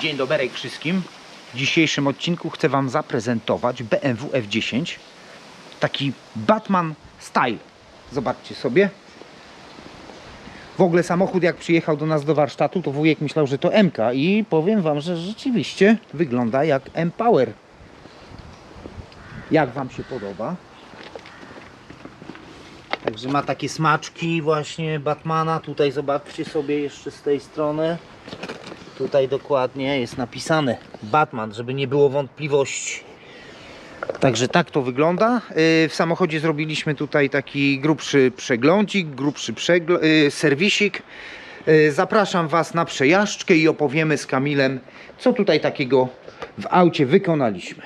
Dzień dobry wszystkim. W dzisiejszym odcinku chcę Wam zaprezentować BMW F10. Taki Batman style. Zobaczcie sobie. W ogóle samochód jak przyjechał do nas do warsztatu, to wujek myślał, że to MK i powiem Wam, że rzeczywiście wygląda jak M-Power. Jak Wam się podoba? Także ma takie smaczki właśnie Batmana. Tutaj zobaczcie sobie jeszcze z tej strony. Tutaj dokładnie jest napisane Batman, żeby nie było wątpliwości. Także tak to wygląda. Yy, W samochodzie zrobiliśmy tutaj taki grubszy przeglądzik, grubszy przegl- yy, serwisik. Yy, Zapraszam Was na przejażdżkę i opowiemy z Kamilem, co tutaj takiego w aucie wykonaliśmy.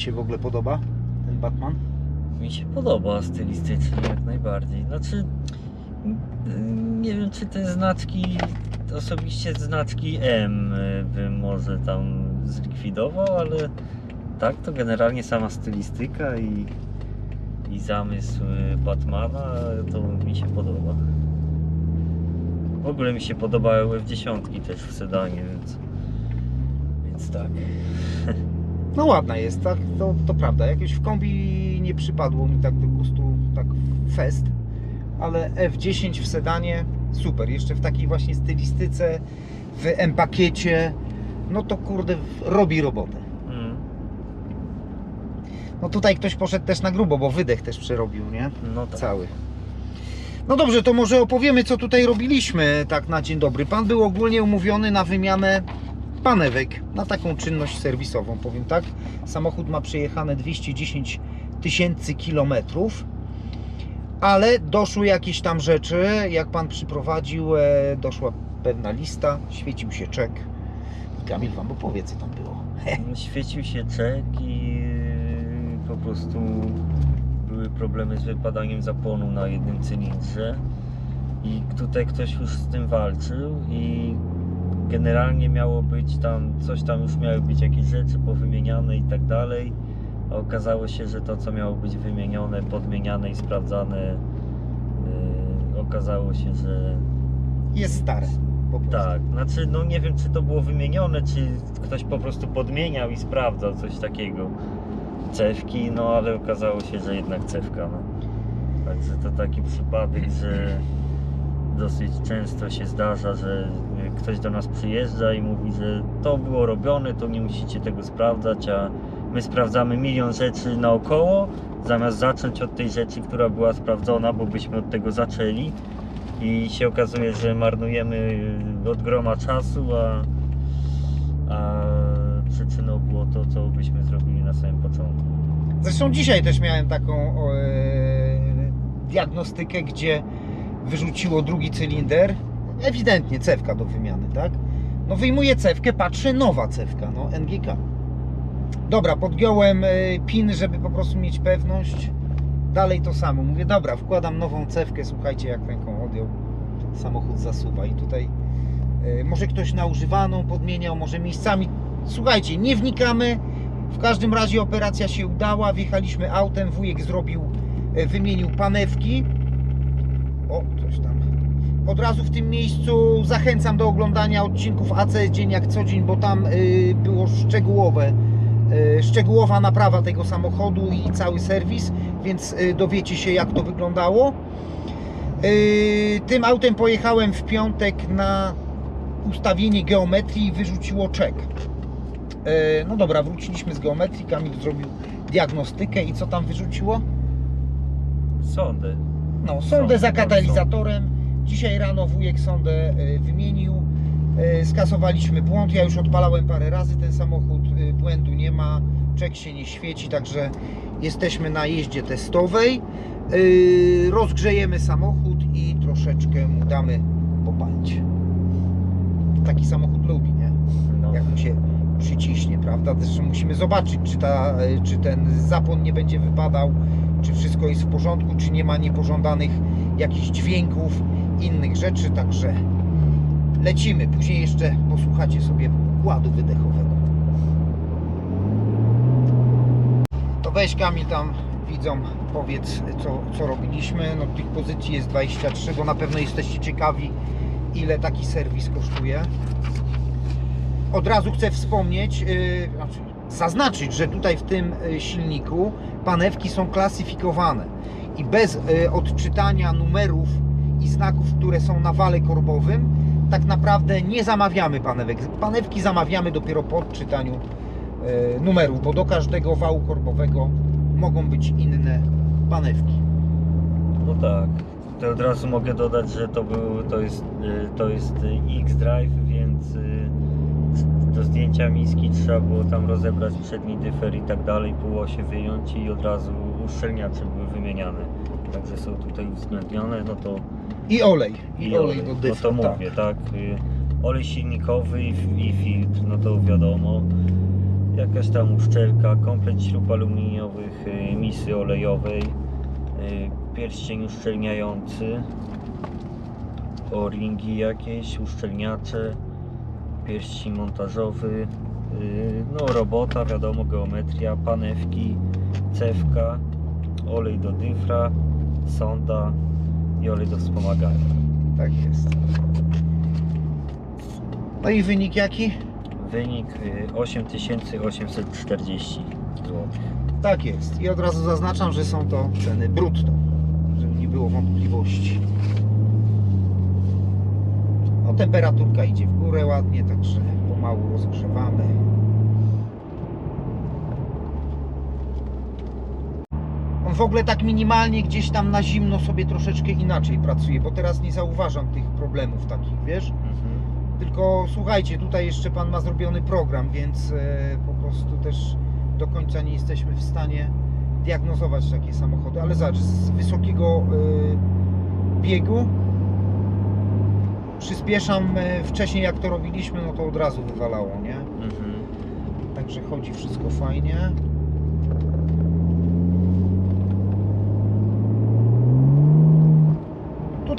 Ci się w ogóle podoba ten Batman? Mi się podoba stylistycznie jak najbardziej. Znaczy, mm, nie wiem czy te znaczki, osobiście znaczki M y, bym może tam zlikwidował, ale tak to generalnie sama stylistyka i, i zamysł y, Batmana to mi się podoba. W ogóle mi się podobały F10 też w sedanie, więc, więc tak. No ładna jest, tak? To, to prawda. Jakoś w kombi nie przypadło mi tak do gustu, tak fest. Ale F10 w sedanie super. Jeszcze w takiej właśnie stylistyce, w M-pakiecie. No to kurde robi robotę. Mm, No tutaj ktoś poszedł też na grubo, bo wydech też przerobił, nie? no tak. Cały. No dobrze, to może opowiemy, co tutaj robiliśmy tak na dzień dobry. Pan był ogólnie umówiony na wymianę panewek, na taką czynność serwisową, powiem tak. Samochód ma przejechane 210 tysięcy kilometrów, ale doszły jakieś tam rzeczy. Jak pan przyprowadził, e, doszła pewna lista, świecił się czek. I Kamil wam opowie, co tam było. Świecił się czek i po prostu były problemy z wypadaniem zapłonu na jednym cylindrze i tutaj ktoś już z tym walczył i generalnie miało być tam, coś tam już miały być jakieś rzeczy powymieniane i tak dalej, a okazało się, że to co miało być wymienione, podmieniane i sprawdzane yy, okazało się, że Jest stare. Tak, znaczy no nie wiem czy to było wymienione, czy ktoś po prostu podmieniał i sprawdzał coś takiego. Cewki, no ale okazało się, że jednak cewka, no. Także to taki przypadek, że dosyć często się zdarza, że ktoś do nas przyjeżdża i mówi, że to było robione, to nie musicie tego sprawdzać, a my sprawdzamy milion rzeczy naokoło, zamiast zacząć od tej rzeczy, która była sprawdzona, bo byśmy od tego zaczęli i się okazuje, że marnujemy od groma czasu, a, a przyczyną było to, co byśmy zrobili na samym początku. Zresztą dzisiaj też miałem taką e, diagnostykę, gdzie wyrzuciło drugi cylinder. Ewidentnie cewka do wymiany, tak? No wyjmuję cewkę, patrzę, nowa cewka, no NGK. Dobra, podgiąłem e, pin, żeby po prostu mieć pewność. Dalej to samo. Mówię, dobra, wkładam nową cewkę, słuchajcie, jak ręką odjął. Samochód zasuwa i tutaj e, może ktoś na używaną podmieniał, może miejscami. Słuchajcie, nie wnikamy. W każdym razie operacja się udała. Wjechaliśmy autem, wujek zrobił, e, wymienił panewki. O, coś tam. Od razu w tym miejscu zachęcam do oglądania odcinków AC Dzień jak co dzień, bo tam y, było szczegółowe, y, szczegółowa naprawa tego samochodu i cały serwis, więc y, dowiecie się jak to wyglądało. Tym autem pojechałem w piątek na ustawienie geometrii i wyrzuciło czek. No dobra, wróciliśmy z geometrii, Kamil zrobił diagnostykę i co tam wyrzuciło? Sądy. No, sondę Sondę, za katalizatorem. Dzisiaj rano wujek sondę e, wymienił. E, Skasowaliśmy błąd. Ja już odpalałem parę razy ten samochód. e, Błędu nie ma. Czek się nie świeci, także jesteśmy na jeździe testowej. Rozgrzejemy samochód i troszeczkę mu damy popalić. Taki samochód lubi, nie? No. Jak mu się przyciśnie, prawda? Zresztą musimy zobaczyć, czy, ta, czy ten zapłon nie będzie wypadał, czy wszystko jest w porządku, czy nie ma niepożądanych jakichś dźwięków, innych rzeczy, także lecimy. Później jeszcze posłuchacie sobie układu wydechowego. To weź Kamil tam widzom powiedz co, co robiliśmy. No tych pozycji jest 23, bo na pewno jesteście ciekawi ile taki serwis kosztuje. Od razu chcę wspomnieć, yy, znaczy zaznaczyć, że tutaj w tym y, silniku panewki są klasyfikowane i bez y, odczytania numerów i znaków, które są na wale korbowym, tak naprawdę nie zamawiamy panewek. Panewki zamawiamy dopiero po odczytaniu y, numerów, bo do każdego wału korbowego mogą być inne panewki. No tak. To od razu mogę dodać, że to był, to jest, y, to jest y, X-Drive, więc do zdjęcia miski trzeba było tam rozebrać przedni dyfer i tak dalej, półosie wyjąć i od razu uszczelniacze były wymieniane. Także są tutaj uwzględnione, no to I olej. I, olej, do no dyfra. to tak. mówię, tak. y, Olej silnikowy i, i filtr, no to wiadomo. Jakaś tam uszczelka, komplet śrub aluminiowych, y, misy olejowej, y, pierścień uszczelniający, o-ringi jakieś, uszczelniacze, pierścień montażowy, no robota, wiadomo, geometria, panewki, cewka, olej do dyfra, sonda i olej do wspomagania. Tak jest. No i wynik jaki? Wynik y, 8840 zł. Tak jest. I od razu zaznaczam, że są to ceny brutto, żeby nie było wątpliwości. No temperaturka idzie w górę ładnie, także pomału rozgrzewamy. W ogóle tak minimalnie gdzieś tam na zimno sobie troszeczkę inaczej pracuje, bo teraz nie zauważam tych problemów takich, wiesz? Tylko słuchajcie, tutaj jeszcze Pan ma zrobiony program, więc e, po prostu też do końca nie jesteśmy w stanie diagnozować takie samochody. Ale zobacz, z wysokiego e, biegu przyspieszam e, wcześniej jak to robiliśmy, no to od razu wywalało, nie? Mhm. Także chodzi wszystko fajnie.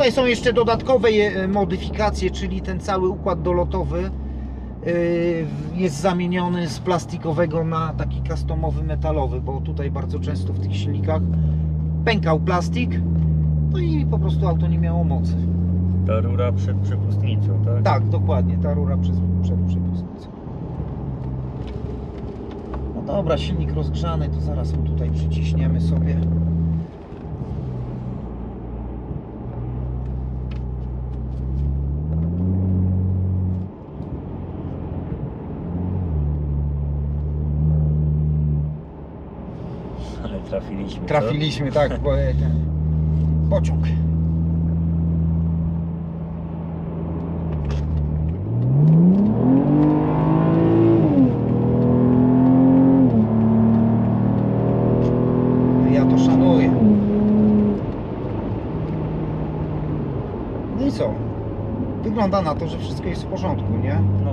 Tutaj są jeszcze dodatkowe e, modyfikacje, czyli ten cały układ dolotowy e, jest zamieniony z plastikowego na taki customowy metalowy, bo tutaj bardzo często w tych silnikach pękał plastik, no i po prostu auto nie miało mocy. Ta rura przed przepustnicą, tak? Tak, dokładnie, ta rura przed przepustnicą. No dobra, silnik rozgrzany, to zaraz mu tutaj przyciśniemy sobie. Ale trafiliśmy. Trafiliśmy, tak, bo e, ten pociąg. Ja to szanuję. No i co? Wygląda na to, że wszystko jest w porządku, nie? No.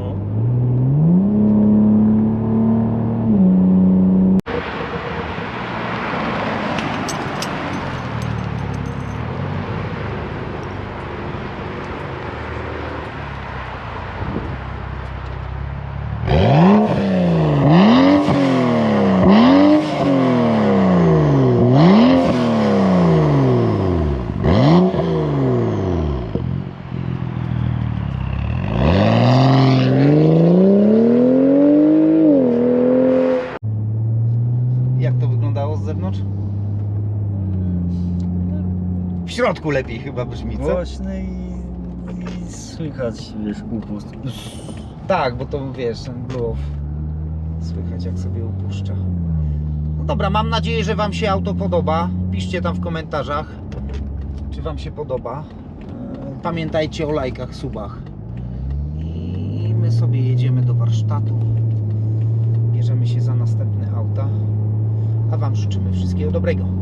Jak to wyglądało z zewnątrz? W środku lepiej chyba brzmi, co? Głośny i, i słychać, wiesz, upust. Tak, bo to wiesz, ten blow słychać jak sobie upuszcza. No dobra, mam nadzieję, że Wam się auto podoba. Piszcie tam w komentarzach, czy Wam się podoba. E, Pamiętajcie o lajkach, subach. I my sobie jedziemy do warsztatu. Bierzemy się za następne auta. A Wam życzymy wszystkiego dobrego.